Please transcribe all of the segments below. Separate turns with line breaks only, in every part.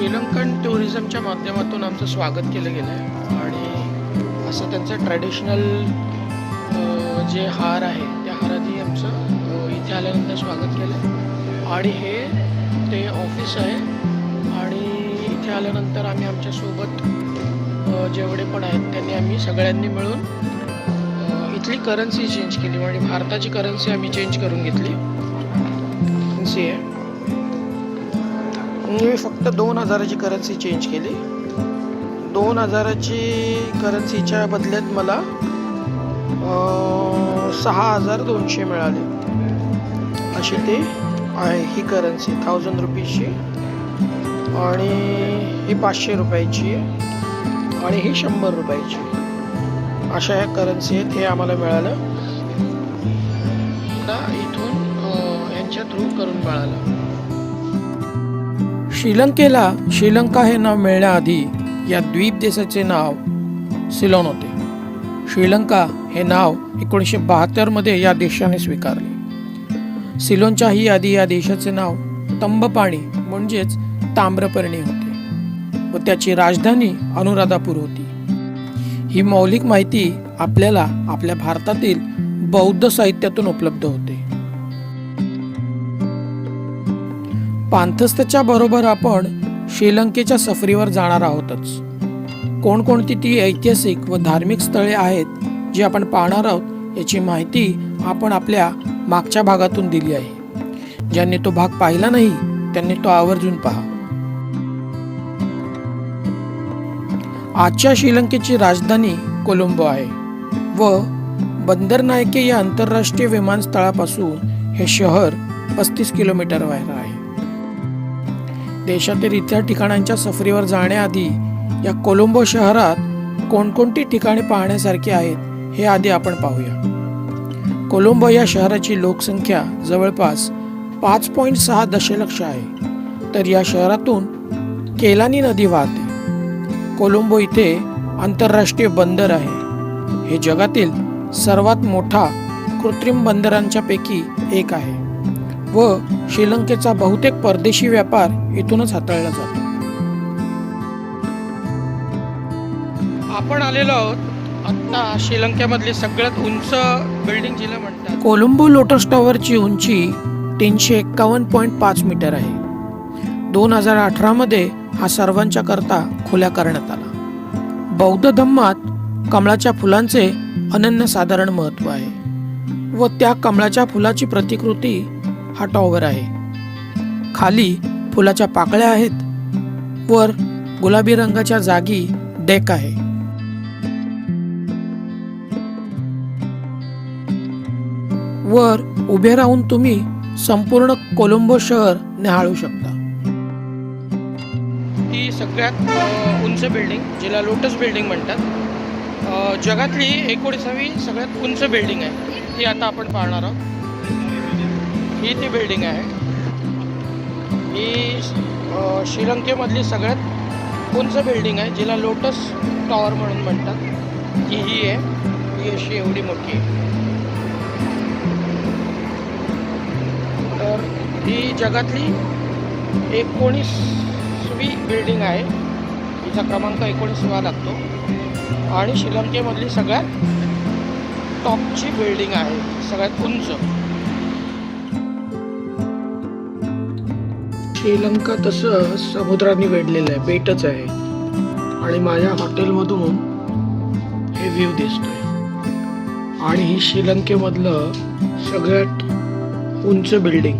श्रीलंकन टुरिझमच्या माध्यमातून आमचं स्वागत केलं गेलं आहे आणि असं त्यांचं ट्रॅडिशनल जे हार आहे त्या हाराने आमचं इथे आल्यानंतर स्वागत केलं आहे आणि हे ते ऑफिस आहे. आणि इथे आल्यानंतर आम्ही आमच्यासोबत जेवढे पण आहेत त्यांनी आम्ही सगळ्यांनी मिळून इथली करन्सी चेंज केली. म्हणजे भारताची करन्सी आम्ही चेंज करून घेतली. करन्सी आहे. मी फक्त दोन हजाराची करन्सी चेंज केली. दोन हजाराची करन्सीच्या बदल्यात मला सहा हजार दोनशे मिळाले. अशी ते आहे ही करन्सी थाउजंड रुपीजची आणि ही पाचशे रुपयाची आहे आणि ही शंभर रुपयाची. अशा ह्या करन्सी आहेत हे आम्हाला मिळालं. इथून यांच्या थ्रू करून मिळालं. श्रीलंकेला श्रीलंका हे नाव मिळण्याआधी या द्वीप देशाचे नाव सिलॉन होते. श्रीलंका हे नाव एकोणीसशे बहात्तरमध्ये या देशाने स्वीकारले. सिलोनच्याही आधी या देशाचे नाव तंबपाणी म्हणजेच ताम्रपर्णी होते व त्याची राजधानी अनुराधापूर होती. ही मौलिक माहिती आपल्याला आपल्या भारतातील बौद्ध साहित्यातून उपलब्ध होते. पांथस्थच्या बरोबर आपण श्रीलंकेच्या सफरीवर जाणार आहोतच. कोणकोणती ती ऐतिहासिक व धार्मिक स्थळे आहेत जी आपण पाहणार आहोत याची माहिती आपण आपल्या मागच्या भागातून दिली आहे. ज्यांनी तो भाग पाहिला नाही त्यांनी तो आवर्जून पहा. आजच्या श्रीलंकेची राजधानी कोलंबो आहे व बंदरनायके या आंतरराष्ट्रीय विमानस्थळापासून हे शहर पस्तीस किलोमीटर बाहेर आहे. देशातील इतर ठिकाणांच्या सफरीवर जाण्याआधी या कोलंबो शहरात कोणकोणती ठिकाणे पाहण्यासारखी आहेत हे आधी आपण पाहूया. कोलंबो या शहराची लोकसंख्या जवळपास पाच पॉईंट सहा दशलक्ष आहे. तर या शहरातून केलानी नदी वाहते. कोलंबो इथे आंतरराष्ट्रीय बंदर आहे. हे जगातील सर्वात मोठा कृत्रिम बंदरांच्या पैकी एक आहे व श्रीलंकेचा बहुतेक परदेशी व्यापार इथूनच हाताळला जातो. आपण आलेलो आहोत. आता श्रीलंकेमधली सगळ्यात उंच बिल्डिंग जिला म्हणतात. कोलंबो लोटस टॉवरची उंची तीनशे एक्कावन्न पॉईंट पाच मीटर आहे. दोन हजार अठरामध्ये हा सर्वांच्या करता खुल्या करण्यात आला. बौद्ध धम्मात कमळाच्या फुलांचे अनन्यसाधारण महत्त्व आहे व त्या कमळाच्या फुलाची प्रतिकृती हा टॉवर आहे खाली फुलाच्या पाकळ्या आहेत. वर गुलाबी रंगाच्या जागी डेक आहे. वर उभे राहून तुम्ही संपूर्ण कोलंबो शहर निहाळू शकता. ही सगळ्यात उंच बिल्डिंग जिला लोटस बिल्डिंग म्हणतात. जगातली एकोणीसावी सगळ्यात उंच बिल्डिंग आहे. ही आता आपण पाहणार आहोत. ही ती बिल्डिंग आहे. ही श्रीलंकेमधली सगळ्यात उंच बिल्डिंग आहे जिला लोटस टॉवर म्हणून म्हणतात. ती ही आहे. ही अशी एवढी मोठी आहे. तर ही जगातली एकोणीसवी बिल्डिंग आहे. तिचा क्रमांक एकोणीसवा लागतो. आणि श्रीलंकेमधली सगळ्यात टॉपची बिल्डिंग आहे. सगळ्यात उंच. श्रीलंका तसं समुद्राने वेढलेलं आहे बेटच आहे. आणि माझ्या हॉटेलमधून हे व्ह्यू दिसतोय. आणि ही श्रीलंकेमधलं सगळ्यात उंच बिल्डिंग.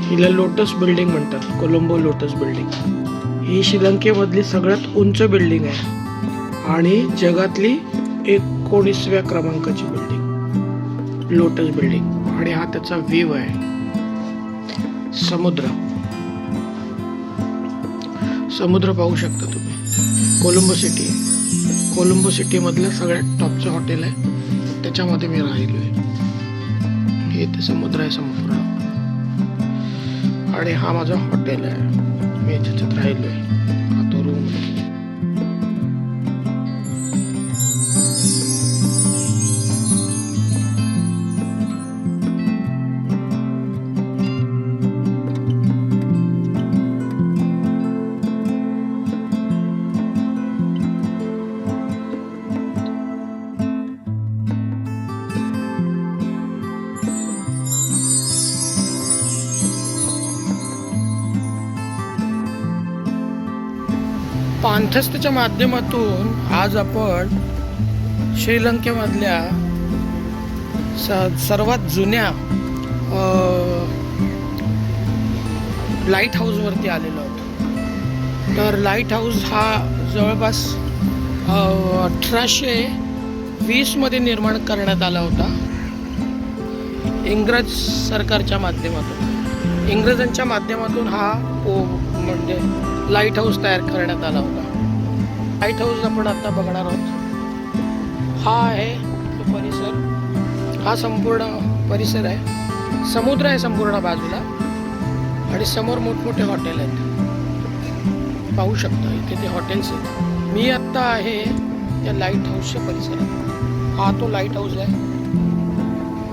हिला लोटस बिल्डिंग म्हणतात कोलंबो लोटस बिल्डिंग. ही श्रीलंकेमधली सगळ्यात उंच बिल्डिंग आहे. आणि जगातली एकोणीसव्या क्रमांकाची बिल्डिंग. Lotus building. आणि हा त्याचा व्ह्यू आहे. समुद्र. समुद्र पाहू शकता तुम्ही. कोलंबो सिटी. आहे कोलंबो सिटीमधलं सगळ्यात टॉपचं हॉटेल आहे. त्याच्यामध्ये मी राहिलो आहे. हे ते समुद्र आहे समुद्र आणि हा माझा हॉटेल आहे. मी ज्याच्यात राहिलो आहे. पांथस्थच्या माध्यमातून आज आपण श्रीलंकेमधल्या स सर्वात जुन्या लाइट हाऊसवरती आलेलो आहोत. तर लाइट हाऊस हा जवळपास अठराशे वीसमध्ये निर्माण करण्यात आला होता. इंग्रज सरकारच्या माध्यमातून. इंग्रजांच्या माध्यमातून हा ओ म्हणजे लाइट हाऊस तयार करण्यात आला होता. लाइट हाऊस आपण आता बघणार आहोत. हा आहे तो परिसर. हा संपूर्ण परिसर आहे. समुद्र आहे संपूर्ण बाजूला. आणि समोर मोठमोठे हॉटेल आहेत. पाहू शकता इथे ते हॉटेल्स आहेत. मी आत्ता आहे त्या लाइट हाऊसच्या परिसरात. हा तो लाइट हाऊस आहे.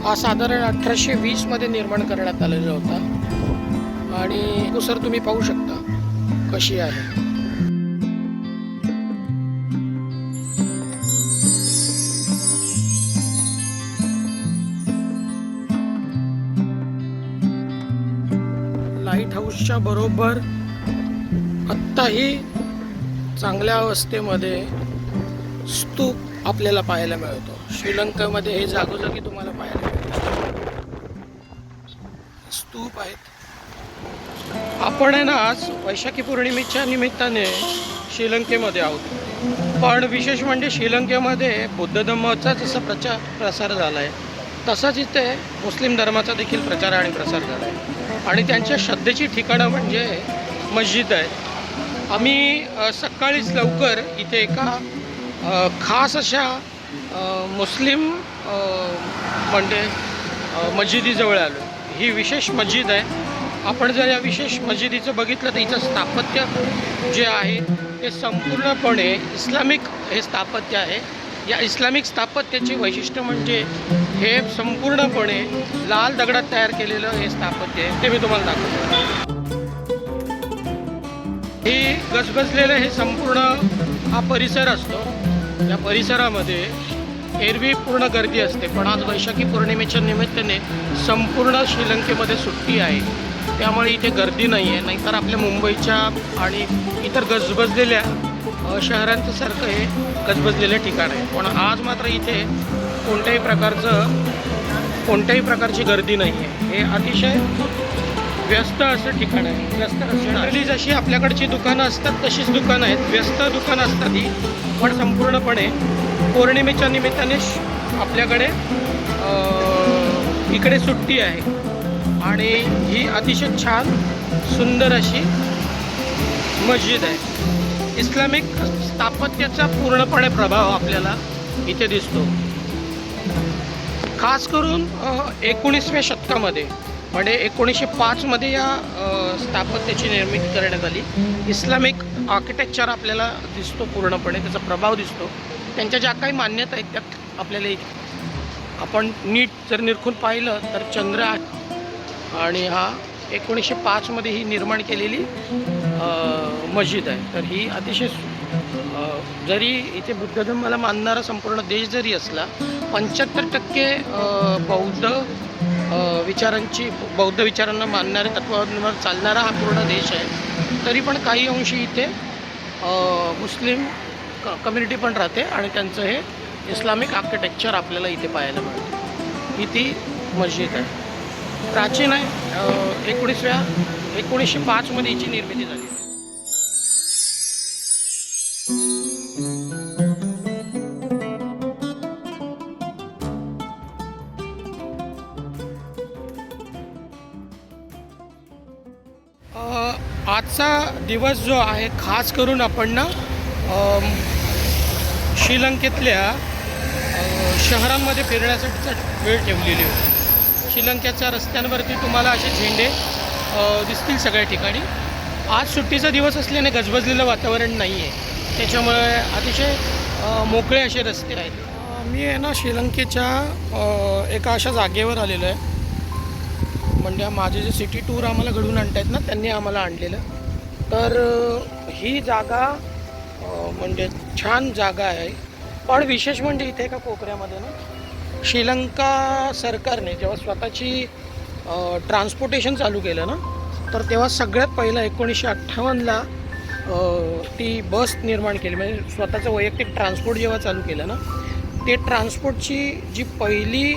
हा साधारण अठराशे वीसमध्ये निर्माण करण्यात आलेला होता. आणि सर तुम्ही पाहू शकता. कशी आहे? लाइट हाऊसच्या बरोबर आत्ताही चांगल्या अवस्थेमध्ये स्तूप आपल्याला पाहायला मिळतो. श्रीलंकेमध्ये हे जागोजागी तुम्हाला पाहायला मिळतो. स्तूप आहेत. आपण आहे ना आज वैशाखी पौर्णिमेच्या निमित्ताने श्रीलंकेमध्ये आहोत. पण विशेष म्हणजे श्रीलंकेमध्ये बुद्ध धर्माचा जसा प्रचार प्रसार झाला आहे तसाच इथे मुस्लिम धर्माचा देखील प्रचार आणि प्रसार झाला आहे आणि त्यांच्या श्रद्धेची ठिकाणं म्हणजे मस्जिद आहे. आम्ही सकाळीच लवकर इथे एका खास अशा मुस्लिम म्हणजे मस्जिदीजवळ आलो ही विशेष मस्जिद आहे. आपण जर या विशेष मस्जिदीचं बघितलं तर इथं स्थापत्य जे आहे ते संपूर्णपणे इस्लामिक हे स्थापत्य आहे. या इस्लामिक स्थापत्याचे वैशिष्ट्य म्हणजे हे संपूर्णपणे लाल दगडात तयार केलेलं हे स्थापत्य आहे. ते मी तुम्हाला दाखवतो. हे गजबजलेलं हे संपूर्ण हा परिसर असतो. या परिसरामध्ये एरवी पूर्ण गर्दी असते. पण आज वैशाखी पौर्णिमेच्या निमित्ताने संपूर्ण श्रीलंकेमध्ये सुट्टी आहे. त्यामुळे इथे गर्दी नाही आहे. नाहीतर आपल्या मुंबईच्या आणि इतर गजबजलेल्या शहरांच्यासारखं शहरांचं सारखं हे गजबजलेलं ठिकाण आहे. पण आज मात्र इथे कोणत्याही प्रकारचं कोणत्याही प्रकारची गर्दी नाही आहे. हे अतिशय व्यस्त असं ठिकाण आहे. व्यस्त जनरली जशी आपल्याकडची दुकानं असतात तशीच दुकानं आहेत. व्यस्त दुकानं असतात ही. पण संपूर्णपणे पौर्णिमेच्या निमित्ताने आपल्याकडे इकडे सुट्टी आहे. आणि ही अतिशय छान सुंदर अशी मस्जिद आहे. इस्लामिक स्थापत्याचा पूर्णपणे प्रभाव आपल्याला इथे दिसतो. खास करून एकोणीसव्या शतकामध्ये म्हणजे एकोणीसशे पाचमध्ये या स्थापत्याची निर्मिती करण्यात आली. इस्लामिक आर्किटेक्चर आपल्याला दिसतो पूर्णपणे त्याचा प्रभाव दिसतो. त्यांच्या ज्या काही मान्यता आहेत त्या आपल्याला आपण नीट जर निरखून पाहिलं तर चंद्र आणि हा एकोणीसशे पाचमध्ये ही निर्माण केलेली मस्जिद आहे. तर ही अतिशय जरी इथे बुद्ध धर्माला मानणारा संपूर्ण देश जरी असला पंच्याहत्तर टक्के बौद्ध विचारांची बौद्ध विचारांना मानणाऱ्या तत्वांवर चालणारा हा पूर्ण देश आहे. तरी पण काही अंशी इथे मुस्लिम क कम्युनिटी पण राहते आणि त्यांचं हे इस्लामिक आर्किटेक्चर आपल्याला इथे पाहायला मिळतं. ही ती मस्जिद आहे. प्राचीन आहे. एकोणीसव्या एकोणीसशे पाचमध्ये याची निर्मिती झाली. आजचा दिवस जो आहे खास करून आपण ना श्रीलंकेतल्या शहरांमध्ये फिरण्यासाठीचा वेळ ठेवलेली होती. श्रीलंकेच्या रस्त्यांवरती तुम्हाला असे झेंडे दिसतील सगळ्या ठिकाणी. आज सुट्टीचा दिवस असल्याने गजबजलेलं वातावरण नाही आहे त्याच्यामुळे अतिशय मोकळे असे रस्ते आहेत. मी आहे ना श्रीलंकेच्या एका अशा जागेवर आलेलो आहे. म्हणजे माझे जे सिटी टूर आम्हाला घडून आणतायत ना त्यांनी आम्हाला आणलेलं. तर ही जागा म्हणजे छान जागा आहे. पण विशेष म्हणजे इथे एका कोपऱ्यामध्ये ना श्रीलंका सरकारने जेव्हा स्वतःची ट्रान्सपोर्टेशन चालू केलं ना तर तेव्हा सगळ्यात पहिलं एकोणीसशे अठ्ठावन्नला ती बस निर्माण केली. म्हणजे स्वतःचं वैयक्तिक ट्रान्सपोर्ट जेव्हा चालू केलं ना ते ट्रान्सपोर्टची जी पहिली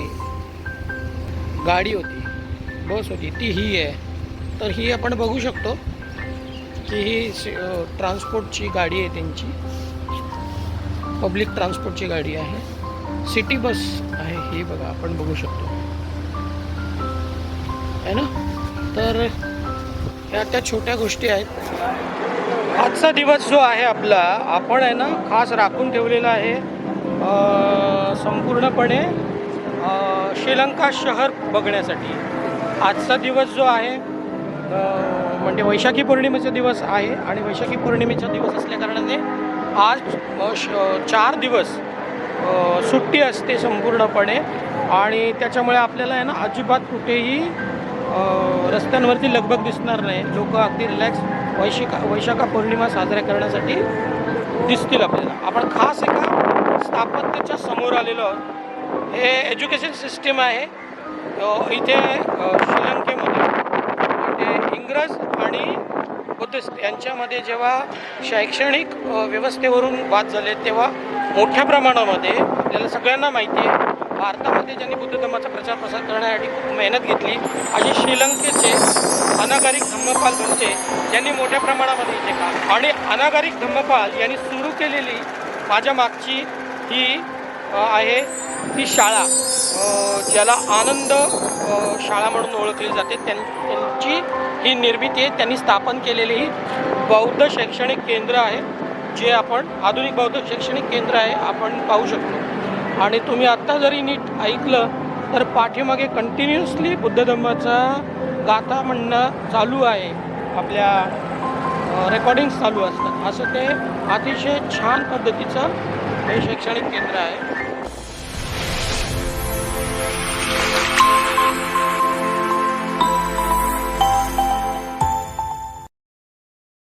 गाडी होती बस होती ती ही आहे. तर ही आपण बघू शकतो की ही स- ट्रान्सपोर्टची गाडी आहे त्यांची. पब्लिक ट्रान्सपोर्टची गाडी आहे. सिटी बस आहे हे बघा आपण बघू शकतो. आहे ना? तर ह्या त्या छोट्या गोष्टी आहेत. आजचा दिवस जो आहे आपला आपण आहे ना खास राखून ठेवलेला आहे. संपूर्णपणे श्रीलंका शहर बघण्यासाठी. आजचा दिवस जो आहे म्हणजे वैशाखी पौर्णिमेचा दिवस आहे आणि वैशाखी पौर्णिमेचा दिवस असल्याकारणाने आज श- चार दिवस सुट्टी असते संपूर्णपणे आणि त्याच्यामुळे आपल्याला आहे ना अजिबात कुठेही रस्त्यांवरती लगबग दिसणार नाही. लोक अगदी रिलॅक्स वैशिका वैशाखा पौर्णिमा साजऱ्या करण्यासाठी दिसतील आपल्याला. आपण खास एका स्थापत्याच्या समोर आलेलो आहोत. हे एज्युकेशन सिस्टीम आहे. इथे श्रीलंकेमध्ये म्हणजे इंग्रज आणि बुद्धिस्ट यांच्यामध्ये जेव्हा शैक्षणिक व्यवस्थेवरून वाद झाले तेव्हा मोठ्या प्रमाणामध्ये आपल्याला सगळ्यांना माहिती आहे भारतामध्ये ज्यांनी बुद्ध धर्माचा प्रचार प्रसार करण्यासाठी खूप मेहनत घेतली असे श्रीलंकेचे अनागारिक धम्मपाल म्हणजे बनते यांनी मोठ्या प्रमाणामध्ये इथे काम आणि अनागारिक धम्मपाल यांनी सुरू केलेली माझ्या मागची ही आहे ती शाळा. ज्याला आनंद शाळा म्हणून ओळखली जाते. त्यांची ही निर्मिती आहे. त्यांनी स्थापन केलेली ही बौद्ध शैक्षणिक केंद्र आहे. जे आपण आधुनिक बौद्ध शैक्षणिक केंद्र आहे आपण पाहू शकतो. आणि तुम्ही आत्ता जरी नीट ऐकलं तर पाठीमागे कंटिन्युअसली बुद्ध धर्माचा गाथा म्हणणं चालू आहे. आपल्या रेकॉर्डिंग्स चालू असतात. असं ते अतिशय छान पद्धतीचं हे शैक्षणिक केंद्र आहे.